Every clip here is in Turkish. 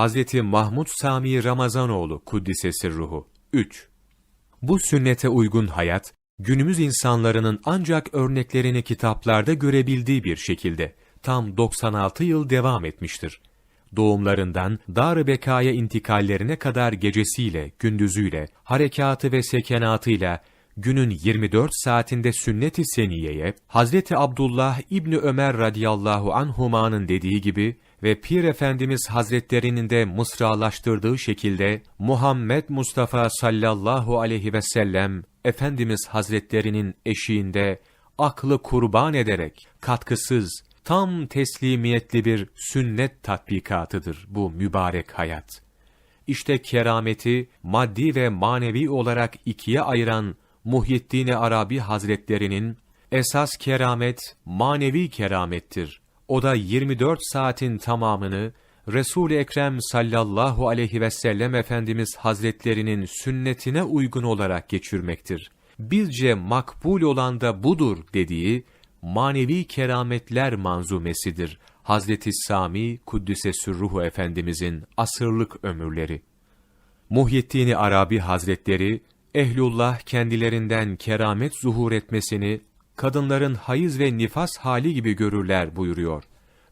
Hazreti Mahmud Sami Ramazanoğlu Kuddisesi Ruhu 3. Bu sünnete uygun hayat, günümüz insanlarının ancak örneklerini kitaplarda görebildiği bir şekilde tam 96 yıl devam etmiştir. Doğumlarından dar bekaya intikallerine kadar gecesiyle, gündüzüyle, harekatı ve sekenatıyla günün 24 saatinde sünnet-i seniyeye, Hazreti Abdullah İbni Ömer radıyallahu anhuma'nın dediği gibi ve Pir Efendimiz Hazretlerinin de mısralaştırdığı şekilde Muhammed Mustafa sallallahu aleyhi ve sellem Efendimiz Hazretlerinin eşiğinde aklı kurban ederek katkısız, tam teslimiyetli bir sünnet tatbikatıdır bu mübarek hayat. İşte kerameti maddi ve manevi olarak ikiye ayıran Muhyiddin Arabi Hazretlerinin esas keramet manevi keramettir. O da 24 saatin tamamını Resul-i Ekrem sallallahu aleyhi ve sellem Efendimiz Hazretlerinin sünnetine uygun olarak geçirmektir. Bizce makbul olan da budur dediği manevi kerametler manzumesidir. Hazreti Sami Kuddise Sürruhu Efendimizin asırlık ömürleri. Muhyiddin Arabi Hazretleri, Ehlullah kendilerinden keramet zuhur etmesini, kadınların hayız ve nifas hali gibi görürler buyuruyor.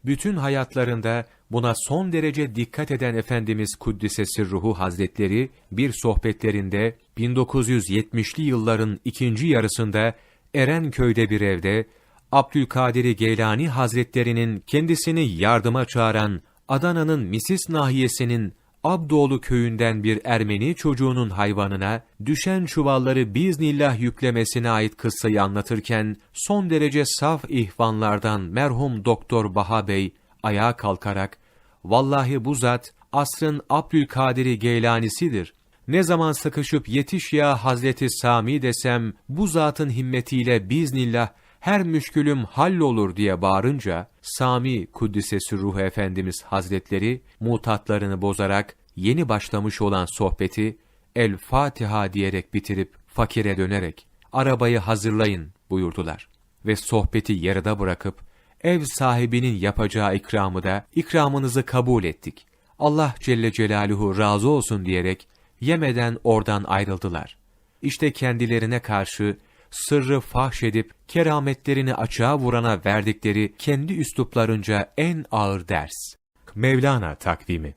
Bütün hayatlarında buna son derece dikkat eden Efendimiz Kuddise Sirruhu Hazretleri, bir sohbetlerinde 1970'li yılların ikinci yarısında Erenköy'de bir evde, Abdülkadir Geylani Hazretlerinin kendisini yardıma çağıran Adana'nın Misis nahiyesinin Abdoğlu köyünden bir Ermeni çocuğunun hayvanına düşen çuvalları biiznillah yüklemesine ait kıssayı anlatırken son derece saf ihvanlardan merhum Doktor Baha Bey ayağa kalkarak vallahi bu zat asrın Abdülkadir Geylanisidir. Ne zaman sıkışıp yetiş ya Hazreti Sami desem bu zatın himmetiyle biiznillah her müşkülüm hallolur diye bağırınca, Sami Kuddisesi Ruhu Efendimiz Hazretleri, mutatlarını bozarak yeni başlamış olan sohbeti, El Fatiha diyerek bitirip fakire dönerek, arabayı hazırlayın buyurdular. Ve sohbeti yarıda bırakıp, ev sahibinin yapacağı ikramı da, ikramınızı kabul ettik. Allah Celle Celaluhu razı olsun diyerek, yemeden oradan ayrıldılar. İşte kendilerine karşı, sırrı fahşedip kerametlerini açığa vurana verdikleri kendi üsluplarınca en ağır ders. Mevlana takvimi